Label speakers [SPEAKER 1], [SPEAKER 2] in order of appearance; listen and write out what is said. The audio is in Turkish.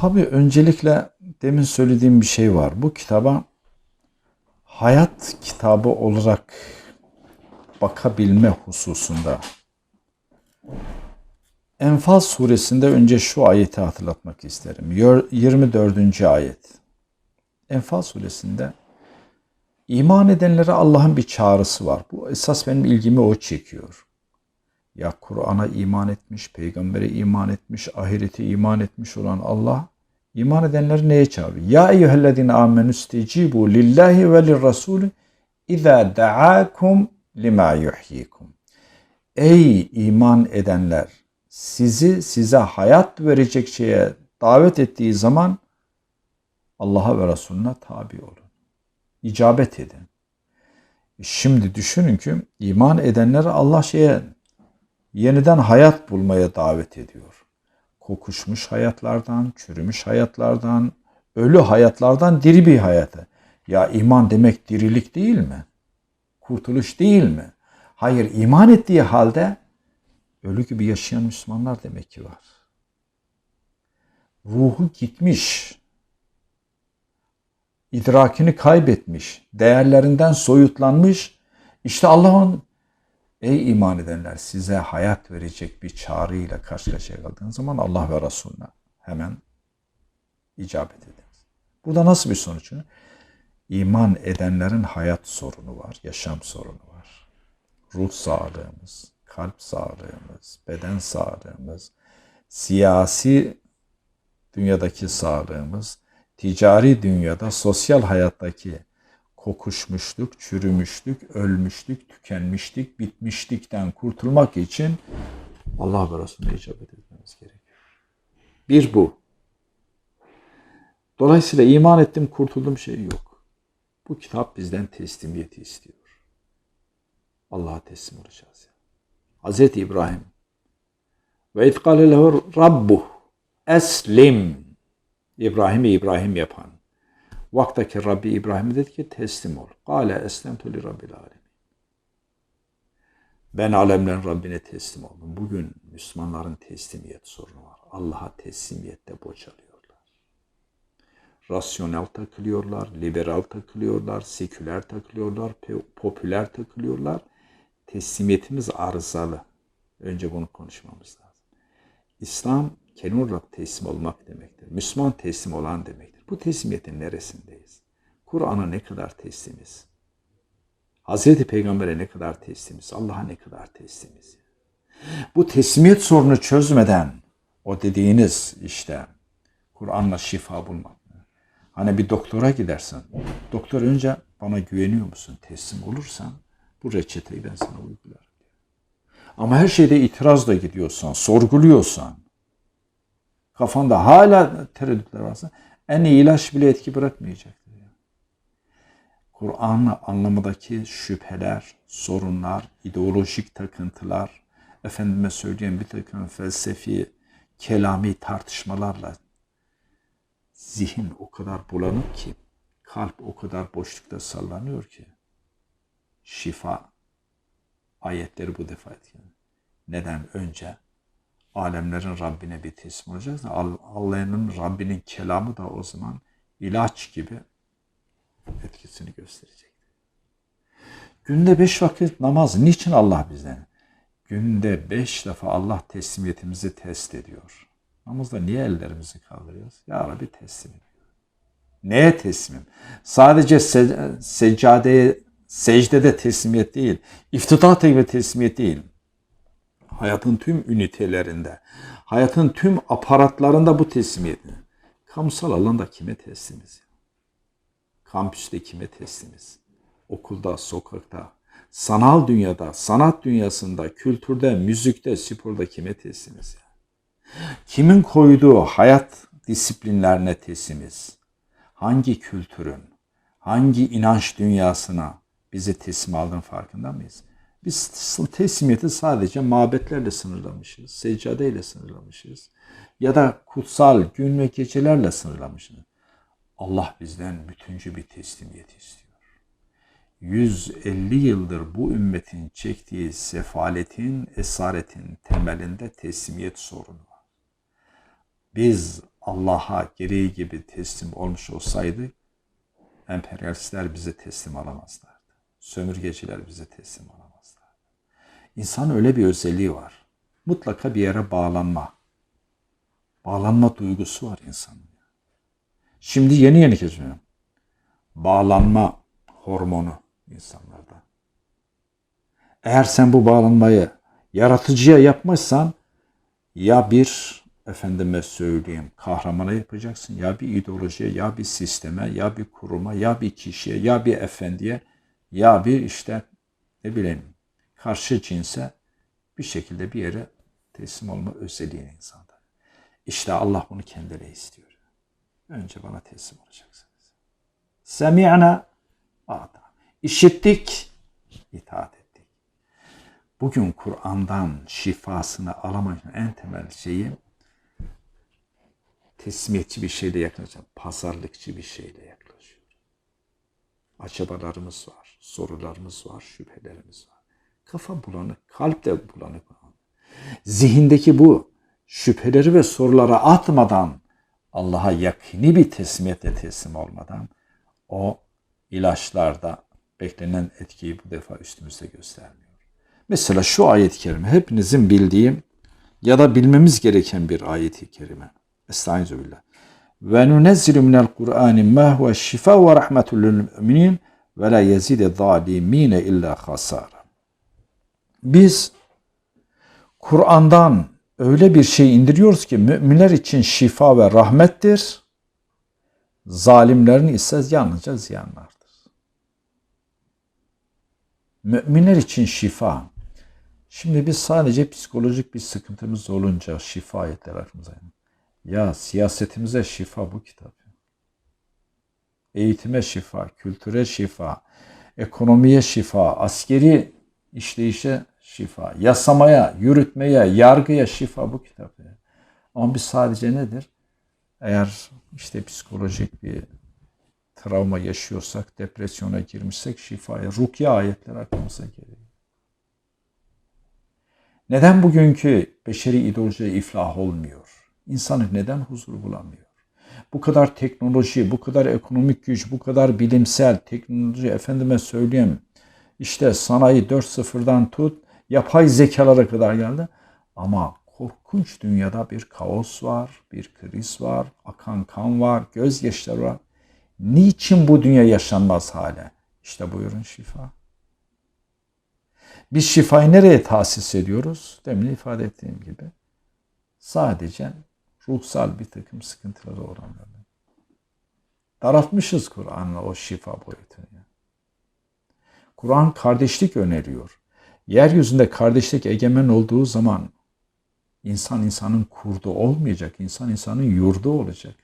[SPEAKER 1] Tabii öncelikle demin söylediğim bir şey var. Bu kitaba hayat kitabı olarak bakabilme hususunda Enfal suresinde önce şu ayeti hatırlatmak isterim. 24. ayet. Enfal suresinde iman edenlere Allah'ın bir çağrısı var. Bu esas benim ilgimi o çekiyor. Ya Kur'an'a iman etmiş, peygambere iman etmiş, ahirete iman etmiş olan Allah iman edenleri neye çağırıyor? Ya eyyühellezine amenü stecibu lillahi ve lirrasulü izâ da'akum lima yuhyikum. Ey iman edenler! Sizi size hayat verecek şeye davet ettiği zaman Allah'a ve Resulüne tabi olun. İcabet edin. Şimdi düşünün ki iman edenleri Allah şeye yeniden hayat bulmaya davet ediyor. Kokuşmuş hayatlardan, çürümüş hayatlardan, ölü hayatlardan diri bir hayatı. Ya iman demek dirilik değil mi? Kurtuluş değil mi? Hayır iman ettiği halde ölü gibi yaşayan Müslümanlar demek ki var. Ruhu gitmiş, idrakini kaybetmiş, değerlerinden soyutlanmış. İşte Allah'ın ey iman edenler size hayat verecek bir çağrıyla karşı karşıya kaldığınız zaman Allah ve Resulüne hemen icabet ediniz. Burada nasıl bir sonuç? İman edenlerin hayat sorunu var, yaşam sorunu var. Ruh sağlığımız, kalp sağlığımız, beden sağlığımız, siyasi dünyadaki sağlığımız, ticari dünyada, sosyal hayattaki kokuşmuşluk, çürümüşlük, ölmüşlük, tükenmişlik, bitmişlikten kurtulmak için Allah Resulüne icabet etmemiz gerekiyor. Bir bu. Dolayısıyla iman ettim, kurtuldum şey yok. Bu kitap bizden teslimiyeti istiyor. Allah'a teslim olacağız. Hazreti İbrahim ve itkale lehu rabbuh eslim İbrahim'i İbrahim yapan vaktaki Rabbi İbrahim dedi ki teslim ol. Kale eslemtu li rabbil alemin. Ben alemlerin Rabbine teslim oldum. Bugün Müslümanların teslimiyet sorunu var. Allah'a teslimiyette bocalıyorlar. Rasyonel takılıyorlar, liberal takılıyorlar, seküler takılıyorlar, popüler takılıyorlar. Teslimiyetimiz arızalı. Önce bunu konuşmamız lazım. İslam kelime olarak teslim olmak demektir. Müslüman teslim olan demektir. Bu teslimiyetin neresindeyiz? Kur'an'a ne kadar teslimiz? Hazreti Peygamber'e ne kadar teslimiz? Allah'a ne kadar teslimiz? Bu teslimiyet sorunu çözmeden o dediğiniz işte Kur'an'la şifa bulmak. Hani bir doktora gidersen, doktor önce bana güveniyor musun? Teslim olursan bu reçeteyi ben sana uygularım. Ama her şeyde itirazla gidiyorsan, sorguluyorsan, kafanda hala tereddütler varsa en iyi ilaç bile etki bırakmayacaktır. Kur'an anlamındaki şüpheler, sorunlar, ideolojik takıntılar, efendime söyleyen bir takım felsefi, kelami tartışmalarla zihin o kadar bulanık ki, kalp o kadar boşlukta sallanıyor ki, şifa ayetleri bu defa etkili. Neden? Önce alemlerin Rabbine bir teslim olacağız. Allah'ın Rabbinin kelamı da o zaman ilaç gibi etkisini gösterecek. Günde beş vakit namaz. Niçin Allah bizden? Günde beş defa Allah teslimiyetimizi test ediyor. Namazda niye ellerimizi kaldırıyoruz? Ya Rabbi teslim ediyor. Neye teslimim? Sadece se seccadeye, secdede teslimiyet değil. İftitah ve teslimiyet değil hayatın tüm ünitelerinde, hayatın tüm aparatlarında bu teslimiyeti. Kamusal alanda kime teslimiz? Kampüste kime teslimiz? Okulda, sokakta, sanal dünyada, sanat dünyasında, kültürde, müzikte, sporda kime teslimiz? Kimin koyduğu hayat disiplinlerine teslimiz? Hangi kültürün, hangi inanç dünyasına bizi teslim aldığın farkında mıyız? Biz teslimiyeti sadece mabetlerle sınırlamışız, seccadeyle sınırlamışız ya da kutsal gün ve gecelerle sınırlamışız. Allah bizden bütüncü bir teslimiyet istiyor. 150 yıldır bu ümmetin çektiği sefaletin, esaretin temelinde teslimiyet sorunu var. Biz Allah'a gereği gibi teslim olmuş olsaydı emperyalistler bize teslim alamazlardı. Sömürgeciler bize teslim alamazlardı. İnsan öyle bir özelliği var. Mutlaka bir yere bağlanma. Bağlanma duygusu var insanın. Şimdi yeni yeni keşfediyorum. Bağlanma hormonu insanlarda. Eğer sen bu bağlanmayı yaratıcıya yapmazsan ya bir efendime söyleyeyim kahramana yapacaksın ya bir ideolojiye ya bir sisteme ya bir kuruma ya bir kişiye ya bir efendiye ya bir işte ne bileyim karşı cinse bir şekilde bir yere teslim olma özelliği insanda. İşte Allah bunu kendine istiyor. Önce bana teslim olacaksınız. Semi'na ata. İşittik, itaat ettik. Bugün Kur'an'dan şifasını alamayın en temel şeyi teslimiyetçi bir şeyle yaklaşıyor. Pazarlıkçı bir şeyle yaklaşıyor. Acabalarımız var, sorularımız var, şüphelerimiz var. Kafa bulanık, kalp de bulanık. Zihindeki bu şüpheleri ve sorulara atmadan Allah'a yakini bir tesliyetle teslim olmadan o ilaçlarda beklenen etkiyi bu defa üstümüzde göstermiyor. Mesela şu ayet-i kerime hepinizin bildiği ya da bilmemiz gereken bir ayet-i kerime. Estağfirullah. Ve nunezzilu minel Kur'ani ma huve şifa ve rahmetul lil müminin ve la yezide zalimine illa hasara. Biz Kur'an'dan öyle bir şey indiriyoruz ki müminler için şifa ve rahmettir. Zalimlerin ise yalnızca ziyanlardır. Müminler için şifa. Şimdi biz sadece psikolojik bir sıkıntımız olunca şifa ayetler aklımıza Ya siyasetimize şifa bu kitap. Eğitime şifa, kültüre şifa, ekonomiye şifa, askeri işleyişe şifa. Yasamaya, yürütmeye, yargıya şifa bu kitap. Ama biz sadece nedir? Eğer işte psikolojik bir travma yaşıyorsak, depresyona girmişsek şifaya, rukiye ayetler aklımıza geliyor. Neden bugünkü beşeri ideoloji iflah olmuyor? İnsanı neden huzur bulamıyor? Bu kadar teknoloji, bu kadar ekonomik güç, bu kadar bilimsel teknoloji efendime söyleyeyim. İşte sanayi 4.0'dan tut, yapay zekalara kadar geldi. Ama korkunç dünyada bir kaos var, bir kriz var, akan kan var, gözyaşları var. Niçin bu dünya yaşanmaz hale? İşte buyurun şifa. Biz şifayı nereye tahsis ediyoruz? Demin ifade ettiğim gibi. Sadece ruhsal bir takım sıkıntıları oranlarında. Daraltmışız Kur'an'la o şifa boyutunu. Kur'an kardeşlik öneriyor. Yeryüzünde kardeşlik egemen olduğu zaman insan insanın kurdu olmayacak, insan insanın yurdu olacak.